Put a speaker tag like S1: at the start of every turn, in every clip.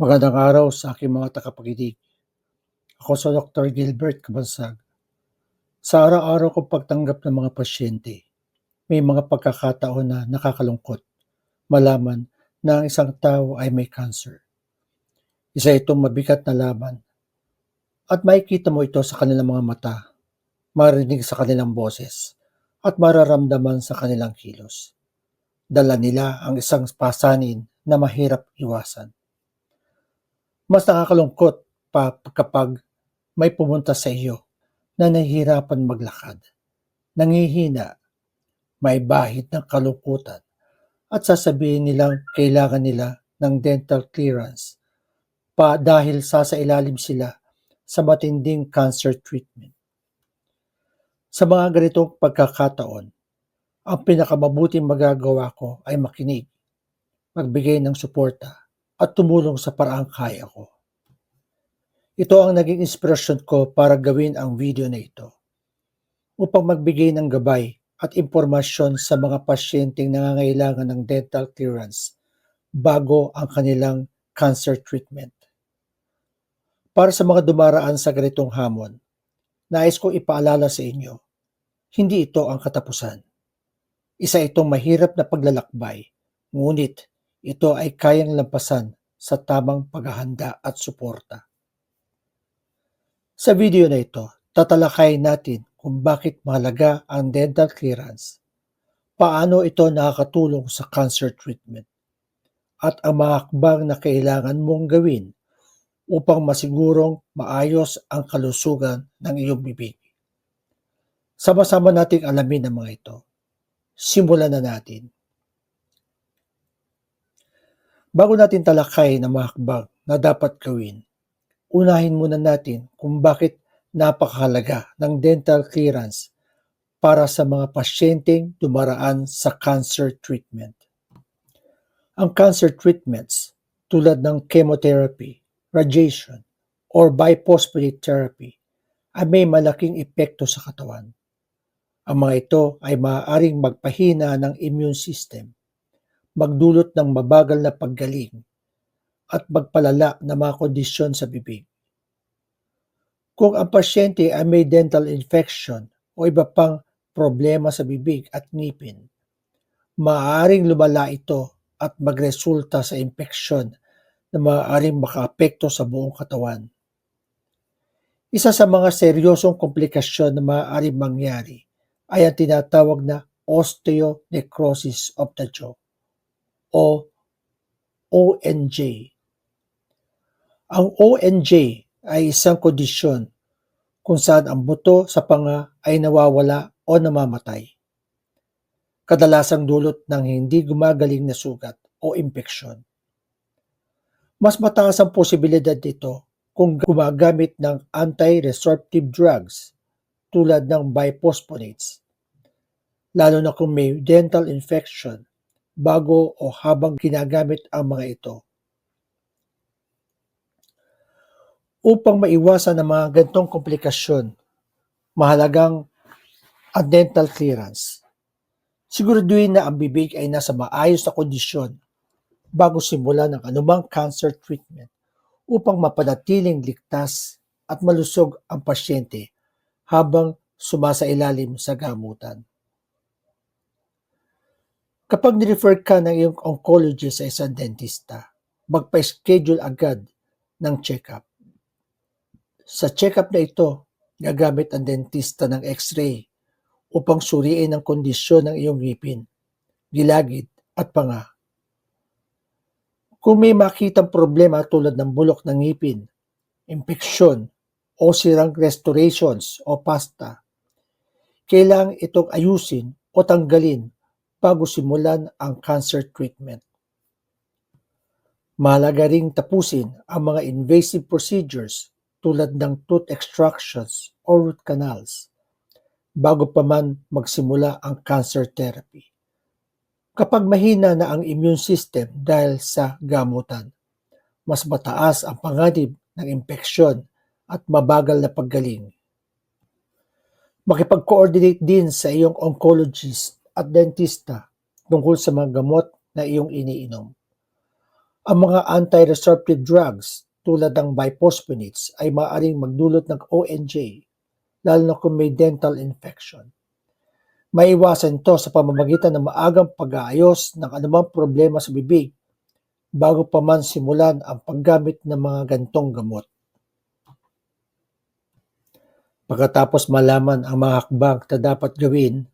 S1: Magandang araw sa aking mga tagapakinig. Ako sa Dr. Gilbert Kabansag. Sa araw-araw kong pagtanggap ng mga pasyente, may mga pagkakataon na nakakalungkot malaman na ang isang tao ay may cancer. Isa itong mabigat na laban at makikita mo ito sa kanilang mga mata, marinig sa kanilang boses, at mararamdaman sa kanilang kilos. Dala nila ang isang pasanin na mahirap iwasan. Mas nakakalungkot pa kapag may pumunta sa iyo na nahihirapan maglakad, nangihina, may bahid ng kalungkutan, at sasabihin nilang kailangan nila ng dental clearance pa dahil sasailalim sila sa matinding cancer treatment. Sa mga ganitong pagkakataon, ang pinakamabuting magagawa ko ay makinig, magbigay ng suporta, at tumulong sa paraang kaya ko. Ito ang naging inspirasyon ko para gawin ang video na ito upang magbigay ng gabay at impormasyon sa mga pasyenteng nangangailangan ng dental clearance bago ang kanilang cancer treatment. Para sa mga dumaraan sa ganitong hamon, nais kong ipaalala sa inyo, hindi ito ang katapusan. Isa itong mahirap na paglalakbay, ngunit ito ay kayang lampasan sa tamang paghahanda at suporta. Sa video na ito, tatalakay natin kung bakit mahalaga ang dental clearance, paano ito nakakatulong sa cancer treatment, at ang mga hakbang na kailangan mong gawin upang masigurong maayos ang kalusugan ng iyong bibig. Sama-sama nating alamin ang mga ito. Simulan na natin. Bago natin talakay ng mga hakbang na dapat gawin, unahin muna natin kung bakit napakahalaga ng dental clearance para sa mga pasyenteng dumaraan sa cancer treatment. Ang cancer treatments tulad ng chemotherapy, radiation, or biphosphonate therapy ay may malaking epekto sa katawan. Ang mga ito ay maaaring magpahina ng immune system, magdulot ng mabagal na paggaling, at magpalala ng mga kondisyon sa bibig. Kung ang pasyente ay may dental infection o iba pang problema sa bibig at ngipin, maaaring lumala ito at magresulta sa impeksyon na maaaring makaapekto sa buong katawan. Isa sa mga seryosong komplikasyon na maaaring mangyari ay ang tinatawag na osteonecrosis of the jaw o ONJ. Ang ONJ ay isang kondisyon kung saan ang buto sa panga ay nawawala o namamatay. Kadalasang dulot ng hindi gumagaling na sugat o impeksyon. Mas mataas ang posibilidad nito kung gumagamit ng anti-resorptive drugs tulad ng biphosphonates, lalo na kung may dental infection bago o habang ginagamit ang mga ito. Upang maiwasan ang mga gantong komplikasyon, mahalagang ang dental clearance. Siguraduhin na ang bibig ay nasa maayos na kondisyon bago simulan ng anumang cancer treatment upang mapanatiling ligtas at malusog ang pasyente habang sumasailalim sa gamutan. Kapag nirefer ka ng iyong oncologist sa isang dentista, magpa-schedule agad ng check-up. Sa check-up na ito, gagamit ang dentista ng x-ray upang suriin ang kondisyon ng iyong ngipin, gilagid at panga. Kung may makitang problema tulad ng bulok ng ngipin, impeksyon, o sirang restorations o pasta, kailangang itong ayusin o tanggalin bago simulan ang cancer treatment. Mahalaga ring tapusin ang mga invasive procedures tulad ng tooth extractions o root canals bago pa man magsimula ang cancer therapy. Kapag mahina na ang immune system dahil sa gamutan, mas mataas ang panganib ng impeksyon at mabagal na paggaling. Makipag-coordinate din sa iyong oncologist at dentista tungkol sa mga gamot na iyong iniinom. Ang mga anti-resorptive drugs tulad ng biphosphonates ay maaaring magdulot ng ONJ, lalo na kung may dental infection. Maiwasan ito sa pamamagitan ng maagang pag-aayos ng anumang problema sa bibig bago pa man simulan ang paggamit ng mga gantong gamot. Pagkatapos malaman ang mga hakbang na dapat gawin,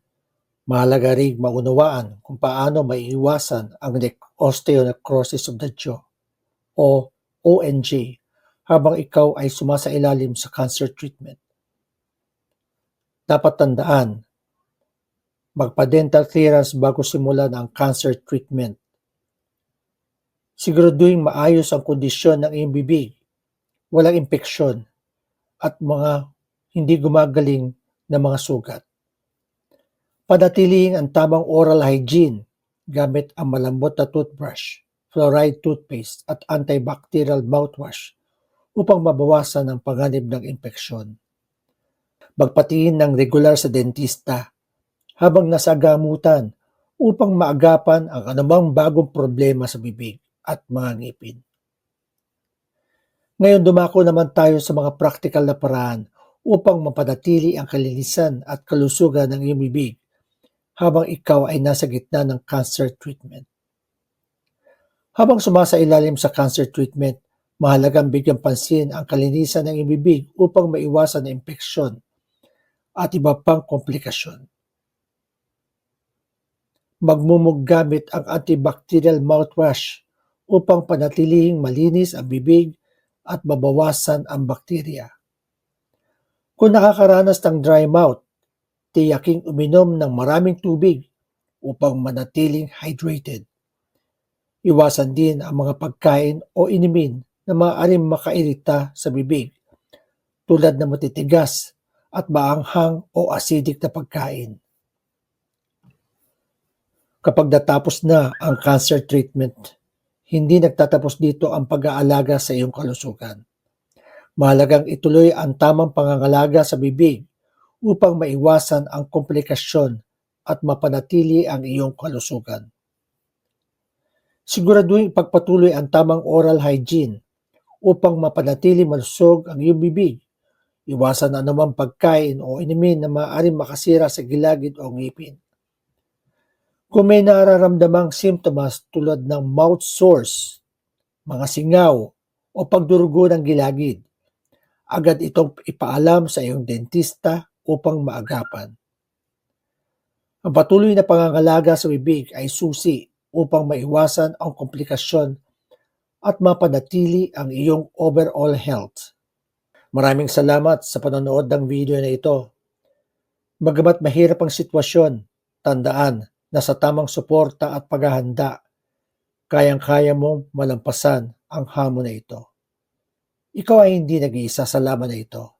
S1: mahalaga rin maunawaan kung paano maiiwasan ang nec- osteonecrosis of the jaw o ONJ habang ikaw ay sumasailalim sa cancer treatment. Dapat tandaan, magpa-dental clearance bago simulan ang cancer treatment. Siguraduhin maayos ang kondisyon ng iyong bibig, walang impeksyon, at mga hindi gumagaling na mga sugat. Panatilihin ang tamang oral hygiene gamit ang malambot na toothbrush, fluoride toothpaste at antibacterial mouthwash upang mabawasan ang panganib ng impeksyon. Magpatingin ng regular sa dentista habang nasa gamutan upang maagapan ang anumang bagong problema sa bibig at mga ngipin. Ngayon dumako naman tayo sa mga praktikal na paraan upang mapanatili ang kalinisan at kalusugan ng iyong bibig habang ikaw ay nasa gitna ng cancer treatment. Habang sumasailalim sa cancer treatment, mahalagang bigyan pansin ang kalinisan ng iyong bibig upang maiwasan ang impeksyon at iba pang komplikasyon. Magmumug gamit ang antibacterial mouthwash upang panatilihing malinis ang bibig at mabawasan ang bakterya. Kung nakakaranas ng dry mouth, tiyaking uminom ng maraming tubig upang manatiling hydrated. Iwasan din ang mga pagkain o inumin na maaaring makairita sa bibig tulad ng matitigas at maanghang o acidic na pagkain. Kapag natapos na ang cancer treatment, hindi nagtatapos dito ang pag-aalaga sa iyong kalusugan. Mahalagang ituloy ang tamang pangangalaga sa bibig upang maiwasan ang komplikasyon at mapanatili ang iyong kalusugan. Siguraduhin ipagpatuloy ang tamang oral hygiene upang mapanatili malusog ang iyong bibig. Iwasan ang anumang pagkain o inumin na maaaring makasira sa gilagid o ngipin. Kung may nararamdamang simptomas tulad ng mouth sores, mga singaw o pagdurugo ng gilagid, agad itong ipaalam sa iyong dentista upang maagapan. Ang patuloy na pangangalaga sa bibig ay susi upang maiwasan ang komplikasyon at mapanatili ang iyong overall health. Maraming salamat sa panonood ng video na ito. Bagamat mahirap ang sitwasyon, tandaan na sa tamang suporta at paghahanda, kayang-kaya mong malampasan ang hamon na ito. Ikaw ay hindi nag-iisa sa laban na ito.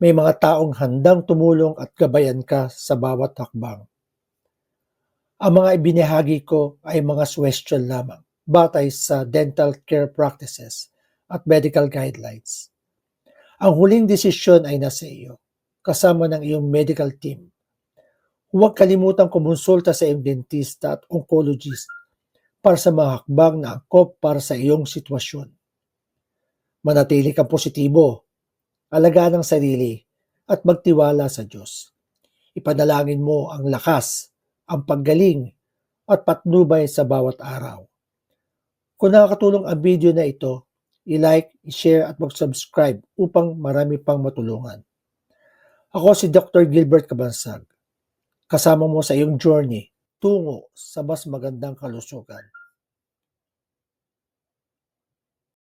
S1: May mga taong handang tumulong at gabayan ka sa bawat hakbang. Ang mga ibinahagi ko ay mga suwestyon lamang batay sa dental care practices at medical guidelines. Ang huling desisyon ay nasa iyo, kasama ng iyong medical team. Huwag kalimutang kumonsulta sa iyong dentista at oncologist para sa mga hakbang na angkop para sa iyong sitwasyon. Manatili kang positibo, alagaan ang sarili, at magtiwala sa Diyos. Ipanalangin mo ang lakas, ang paggaling, at patnubay sa bawat araw. Kung nakakatulong ang video na ito, i-like, i-share at mag-subscribe upang marami pang matulungan. Ako si Dr. Gilbert Kabansag kasama mo sa iyong journey tungo sa mas magandang kalusugan.